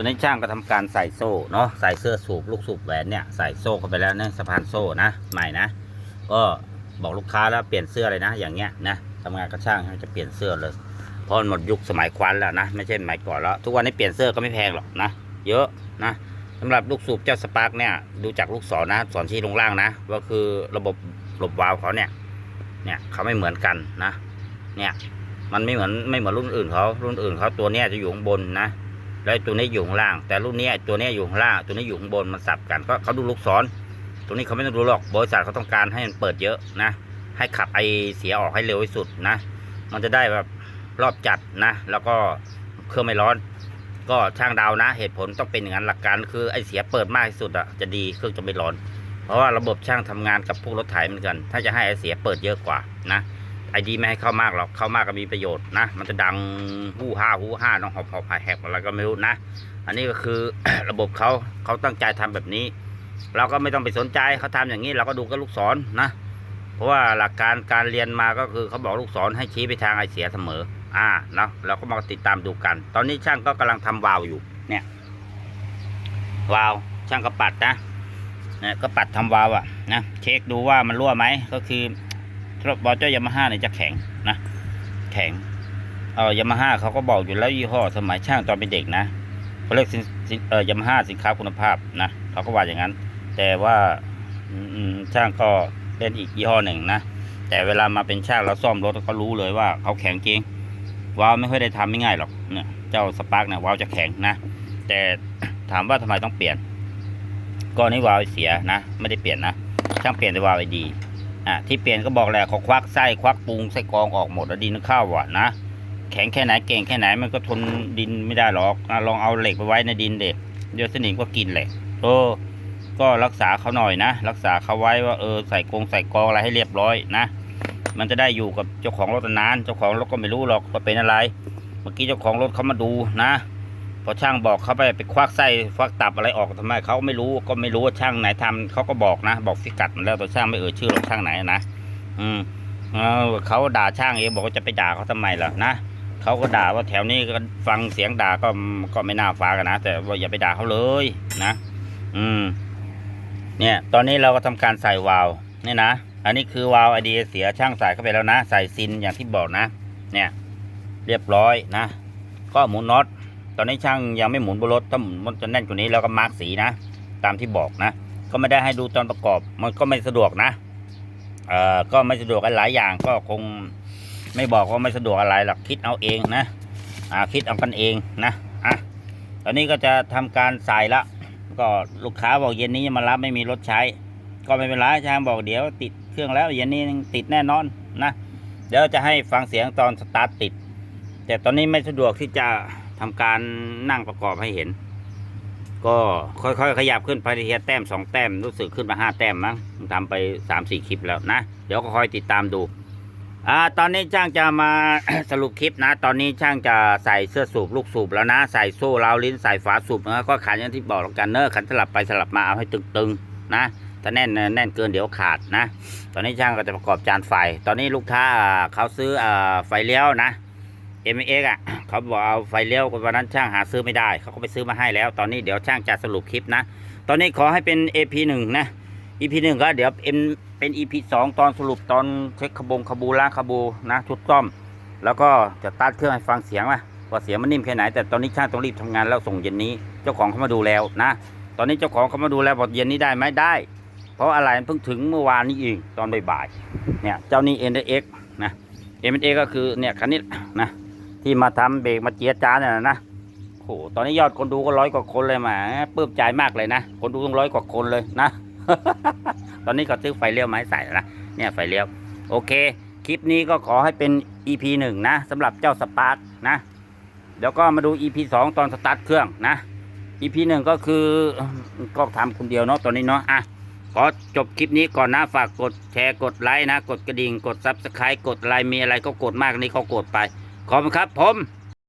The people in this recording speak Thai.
ตัวนี้ช่างก็ทำการใส่โซ่เนาะใส่เสื้อสูบลูกสูบแหวนเนี่ยใส่โซ่เข้าไปแล้วเนี่ยสะพานโซ่นะใหม่นะ ก็บอกลูกค้าแล้วเปลี่ยนเสื้อเลยนะ อย่างเงี้ยนะทำงานก็ช่างจะเปลี่ยนเสื้อเลยเพราะหมดยุคสมัยควันแล้วนะไม่ใช่สมัยก่อนแล้ว ทุกวันนี้เปลี่ยนเสื้อก็ไม่แพงหรอกนะเยอะนะสำหรับลูกสูบเจ้าสปาร์กเนี่ยดูจากลูกศรนะสอนชี้ลงล่างนะก็คือระบบหลบวาล์วเขาเนี่ยเนี่ยเขาไม่เหมือนกันนะเนี่ยมันไม่เหมือนไม่เหมือนรุ่นอื่นเขารุ่นอื่นเขาตัวเนี้ยจะอยู่ข้างบนนะ แล้วตัวนี้อยู่ข้างล่าง แต่รุ่นนี้ตัวนี้อยู่ข้างล่าง ตัวนี้อยู่ข้างบนมันสับกันก็เขาดูลูกศรตัวนี้เขาไม่ต้องดูหรอกบริษัทเขาต้องการให้มันเปิดเยอะนะ ให้ขับไอเสียออกให้เร็วที่สุดนะ มันจะได้แบบรอบจัดนะ แล้วก็เครื่องไม่ร้อน ก็ช่างดาวนะ เหตุผลต้องเป็นอย่างนั้นหลักการ คือไอเสียเปิดมากที่สุดอะจะดีเครื่องจะไม่ร้อน เพราะว่าระบบช่างทำงานกับพวกรถไถเหมือนกัน ถ้าจะให้ไอเสียเปิดเยอะกว่านะ ไอดีไม่ให้เข้ามากหรอกเข้ามากก็มีประโยชน์นะ มันจะดังหู้ห้าหู้ห้าน้องหอบหอบหายแหบอะไรก็ไม่รู้นะ อันนี้ก็คือระบบเขาเขาตั้งใจทำแบบนี้ เราก็ไม่ต้องไปสนใจเขาทำอย่างนี้เราก็ดูกับลูกศรนะ เพราะว่าหลักการการเรียนมาก็คือเขาบอกลูกศรให้ชี้ไปทางไอเสียเสมอ อ่าเนาะเราก็มาติดตามดูกัน ตอนนี้ช่างก็กำลังทำวาล์วอยู่ เนี่ยวาล์วช่างก็ปัดนะเนี่ยก็ปัดทำวาล์วอะนะเช็คดูว่ามันรั่วไหมก็คือ บอลเจ้ายามาฮ่าเนี่ยจะแข็งนะ แข็งเออยามาฮ่าเขาก็บอกอยู่แล้วยี่ห้อสมัยช่างตอนเป็นเด็กนะเขาเรียกสินเออยามาฮ่าสินค้าคุณภาพนะเขาก็ว่าอย่างนั้น แต่ว่าช่างก็เล่นอีกยี่ห้อหนึ่งนะแต่เวลามาเป็นช่างเราซ่อมรถเขารู้เลยว่าเขาแข็งจริงวาล์วไม่ค่อยได้ทำไม่ง่ายหรอกเนี่ยเจ้าสปาร์กเนี่ยวาล์วจะแข็งนะ แต่ถามว่าทำไมต้องเปลี่ยนก็นี่วาล์วเสียนะ ไม่ได้เปลี่ยนนะ ช่างเปลี่ยนแต่วาล์วไอดี อะที่เปลี่ยนก็บอกแหละเขาควักไส้ควักปูงไส้กรองออกหมดแล้วดินเข้าอะนะแข็งแค่ไหนเก่งแค่ไหนมันก็ทนดินไม่ได้หรอกอลองเอาเหล็กไปไว้ในดินเด็กเดี๋ยวสนิมก็กินแหละเออ ก็รักษาเขาหน่อยนะ รักษาเขาไว้ว่าเออใส่กรงใส่กรองอะไรให้เรียบร้อยนะมันจะได้อยู่กับเจ้าของรถนาน เจ้าของรถก็ไม่รู้หรอกว่าเป็นอะไร เมื่อกี้เจ้าของรถเขามาดูนะ พอช่างบอกเขาไปไปควักไส้ควักตับอะไรออกทำไมเขาไม่รู้ก็ไม่รู้ว่าช่างไหนทำเขาก็บอกนะ บอกพิกัดมันแล้วแต่ช่างไม่เอ่ยชื่อหรอกช่างไหนนะอืมเขาด่าช่างเองบอกว่าจะไปด่าเขาทำไมล่ะนะเขาก็ด่าว่าแถวนี้ก็ฟังเสียงด่าก็ก็ไม่น่าฟังกันนะแต่ว่าอย่าไปด่าเขาเลยนะ อืม เนี่ย ตอนนี้เราก็ทำการใส่วาล์วนี่นะอันนี้คือวาล์วไอเดียเสียช่างใส่เข้าไปแล้วนะ ใส่ซินอย่างที่บอกนะ เนี่ย เรียบร้อยนะ ก็หมุนน็อต อนนี้ช่างยังไม่หมุนบนรถถ้าหมุนมันจะแน่นกว่านี้แล้วก็มาร์กสีนะ ตามที่บอกนะ ก็ไม่ได้ให้ดูตอนประกอบ มันก็ไม่สะดวกนะเอ่อก็ไม่สะดวกกันหลายอย่างก็คงไม่บอกว่าไม่สะดวกอะไรหรอกคิดเอาเองนะอ่าคิดเอากันเองนะอะตอนนี้ก็จะทำการใส่ละก็ลูกค้าบอกเย็นนี้มารับไม่มีรถใช้ ก็ไม่เป็นไรช่างบอกเดี๋ยวติดเครื่องแล้วเย็นนี้ติดแน่นอนนะเดี๋ยวจะให้ฟังเสียงตอนสตาร์ทติด แต่ตอนนี้ไม่สะดวกที่จะ ทำการนั่งประกอบให้เห็น ก็ค่อยๆ ขยับขึ้นไปทีละแต้มสองแต้มรู้สึกขึ้นมาห้าแต้มมั้งทำไปสามสี่คลิปแล้วนะ เดี๋ยวก็คอยติดตามดูอ่าตอนนี้ช่างจะมาสรุปคลิปนะ ตอนนี้ช่างจะใส่เสื้อสูบลูกสูบแล้วนะ ใส่โซ่ราวลิ้นใส่ฝาสูบนะก็ขันอย่างที่บอกแล้วกันเนอะขันสลับไปสลับมาเอาให้ตึงๆนะถ้าแน่นแน่นเกินเดี๋ยวขาดนะ ตอนนี้ช่างก็จะประกอบจานไฟ ตอนนี้ลูกค้าเขาซื้อไฟเลี้ยวนะ m อ x อะเขาบอกเอาไฟเลี้ยววันนั้นช่างหาซื้อไม่ได้ เขาก็ไปซื้อมาให้แล้ว ตอนนี้เดี๋ยวช่างจะสรุปคลิปนะ ตอนนี้ขอให้เป็น AP หนึ่งนะ EP หนึ่งก็เดี๋ยวเป็นเป็น EP สองตอนสรุปตอนเช็คขบงขบูล้างขบูนะชุดซ่อม แล้วก็จะตัดเครื่องให้ฟังเสียงว่าว่าเสียงมันนิ่มแค่ไหน แต่ตอนนี้ช่างต้องรีบทำงานแล้วส่งเย็นนี้เจ้าของเขามาดูแล้วนะ ตอนนี้เจ้าของเขามาดูแล้วบอกเย็นนี้ได้ไหมได้ เพราะอะไรมันเพิ่งถึงเมื่อวานนี้เองตอนบ่ายๆเนี่ยเจ้านี้ n x นะ n x ก็คือเนี่ยคันนี้นะ ที่มาทำเบรกมาเจียจานเนี่ยนะโหตอนนี้ยอดคนดูก็ร้อยกว่าคนเลยมาปลื้มใจมากเลยนะคนดูต้องร้อยกว่าคนเลยนะ ตอนนี้ก็ซื้อไฟเลี้ยวไม้ใส่แล้วนะเนี่ยไฟเลี้ยวโอเค คลิปนี้ก็ขอให้เป็น EP หนึ่งนะสำหรับเจ้าสปาร์กนะเดี๋ยวก็มาดู EP สองตอนสตาร์ทเครื่องนะ EP หนึ่งก็คือก็ทำคนเดียวเนาะตอนนี้เนาะอะขอจบคลิปนี้ก่อนนะฝากกดแชร์กดไลค์นะ กดกระดิ่งกดซับสไครต์กดไลค์มีอะไรก็กดมากนี่เขากดไป ขอบคุณครับผม